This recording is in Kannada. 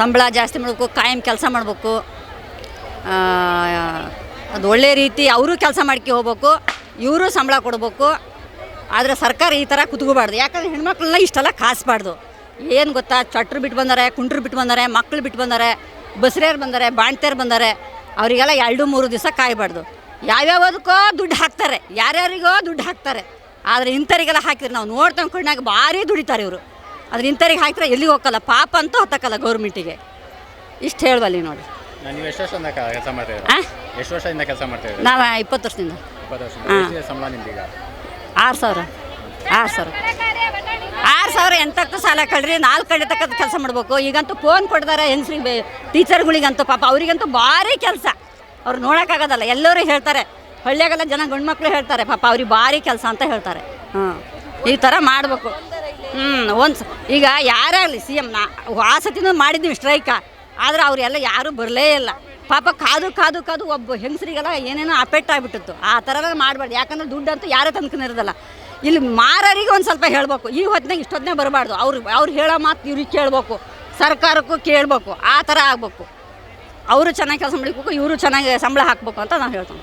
ಸಂಬಳ ಜಾಸ್ತಿ ಮಾಡಬೇಕು, ಕಾಯಂ ಕೆಲಸ ಮಾಡಬೇಕು. ಅದು ಒಳ್ಳೆ ರೀತಿ ಅವರು ಕೆಲಸ ಮಾಡ್ಕೆ ಹೋಗ್ಬೇಕು, ಇವರು ಸಂಬಳ ಕೊಡಬೇಕು. ಆದರೆ ಸರ್ಕಾರ ಈ ಥರ ಕುತ್ಕೋಬಾರ್ದು. ಯಾಕಂದ್ರೆ ಹೆಣ್ಮಕ್ಳನ್ನ ಇಷ್ಟೆಲ್ಲ ಕಾಸ್ಬಾರ್ದು. ಏನು ಗೊತ್ತಾ? ಚಟ್ರು ಬಿಟ್ಟು ಬಂದಾರೆ, ಕುಂಟ್ರು ಬಿಟ್ಟು ಬಂದಾರೆ, ಮಕ್ಳು ಬಿಟ್ಟು ಬಂದಾರೆ, ಬಸ್ರಿಯರು ಬಂದಾರೆ, ಬಾಣ್ತಿಯರು ಬಂದಾರೆ, ಅವರಿಗೆಲ್ಲ ಎರಡು ಮೂರು ದಿವಸ ಕಾಯಬಾರ್ದು. ಯಾವ್ಯಾವದಕ್ಕೋ ದುಡ್ಡು ಹಾಕ್ತಾರೆ. ಯಾರ್ಯಾರಿಗೋ ದುಡ್ಡು ಹಾಕ್ತಾರೆ. ಆದರೆ ಇಂಥವರಿಗೆಲ್ಲ ಹಾಕಿದ್ರೆ ನಾವು ನೋಡ್ತಾ ಕಣ್ಣಾಗ ಭಾರಿ ದುಡಿತಾರೆ ಇವರು. ಆದರೆ ಇಂಥರಿಗೆ ಹಾಕಿದ್ರೆ ಎಲ್ಲಿಗೆ ಹೋಗಲ್ಲ ಪಾಪ ಅಂತೂ ಹತ್ತಕ್ಕಲ್ಲ ಗೌರ್ಮೆಂಟಿಗೆ. ಇಷ್ಟು ಹೇಳುವಲ್ಲಿ ನೋಡಿ. ನೀವು ಎಷ್ಟು ವರ್ಷದಿಂದ ಕೆಲಸ ಮಾಡ್ತಾ ಇದ್ದೀರಾ? ಆ? ಎಷ್ಟು ವರ್ಷದಿಂದ ಕೆಲಸ ಮಾಡ್ತಾ ಇದ್ದೀರಾ? ನಾವು ಇಪ್ಪತ್ತು ವರ್ಷದಿಂದ. ಇಪ್ಪತ್ತು ವರ್ಷ ಹಾ. ಎಷ್ಟಿದೆ ಸಂಬಳ ನಿಮ್ದೀಗ ಆರು ಸಾವಿರ. ಆರು ಸಾವಿರ. ಆರು ಸಾವಿರ ಎಂತಕ್ಕೂ ಸಾಲ ಕಳ್ರಿ. ನಾಲ್ಕು ಕಡೆ ತಕ್ಕದ ಕೆಲಸ ಮಾಡ್ಬೇಕು. ಈಗಂತೂ ಫೋನ್ ಕೊಡ್ತಾರೆ ಹೆಂಗ್ಸ್ರಿಗೆ ಟೀಚರ್ಗಳಿಗಂತೂ ಪಾಪ ಅವರಿಗಂತೂ ಭಾರಿ ಕೆಲಸ. ಅವ್ರು ನೋಡೋಕ್ಕಾಗೋದಲ್ಲ ಎಲ್ಲರೂ ಹೇಳ್ತಾರೆ. ಹಳ್ಳಿಯಾಗೆಲ್ಲ ಜನ ಗಂಡು ಮಕ್ಕಳು ಹೇಳ್ತಾರೆ. ಪಾಪ ಅವ್ರಿಗೆ ಭಾರಿ ಕೆಲಸ ಅಂತ ಹೇಳ್ತಾರೆ. ಹಾಂ. ಈ ಥರ ಮಾಡಬೇಕು. ಹ್ಞೂ ಒಂದು ಈಗ ಯಾರೇ ಆಗಲಿ ಸಿ ಎಂ ನಾ ಆ ಸತಿನೂ ಮಾಡಿದ್ವಿ ಸ್ಟ್ರೈಕ ಆದರೆ ಅವರೆಲ್ಲ ಯಾರೂ ಬರಲೇ ಇಲ್ಲ. ಪಾಪ ಕಾದು ಕಾದು ಕಾದು ಒಬ್ಬ ಹೆಂಗಸರಿಗೆಲ್ಲ ಏನೇನೋ ಅಪೆಕ್ಟ್ ಆಗಿಬಿಟ್ಟಿತ್ತು. ಆ ಥರ ಮಾಡಬಾರ್ದು. ಯಾಕಂದ್ರೆ ದುಡ್ಡಂತೂ ಯಾರೇ ತಂದ್ಕೊಂಡಿರೋದಲ್ಲ ಇಲ್ಲಿ ಮಾರರಿಗೆ ಒಂದು ಸ್ವಲ್ಪ ಹೇಳಬೇಕು. ಈ ಹೊತ್ತಿನಾಗ ಇಷ್ಟೊತ್ತನೇ ಬರಬಾರ್ದು. ಅವ್ರು ಅವ್ರು ಹೇಳೋ ಮಾತು ಇವ್ರಿಗೆ ಕೇಳಬೇಕು. ಸರ್ಕಾರಕ್ಕೂ ಕೇಳಬೇಕು. ಆ ಥರ ಆಗಬೇಕು. ಅವರು ಚೆನ್ನಾಗಿ ಕೆಲಸ ಮಾಡಬೇಕು ಇವರು ಚೆನ್ನಾಗಿ ಸಂಬಳ ಹಾಕಬೇಕು ಅಂತ ನಾವು ಹೇಳ್ತೀವಿ.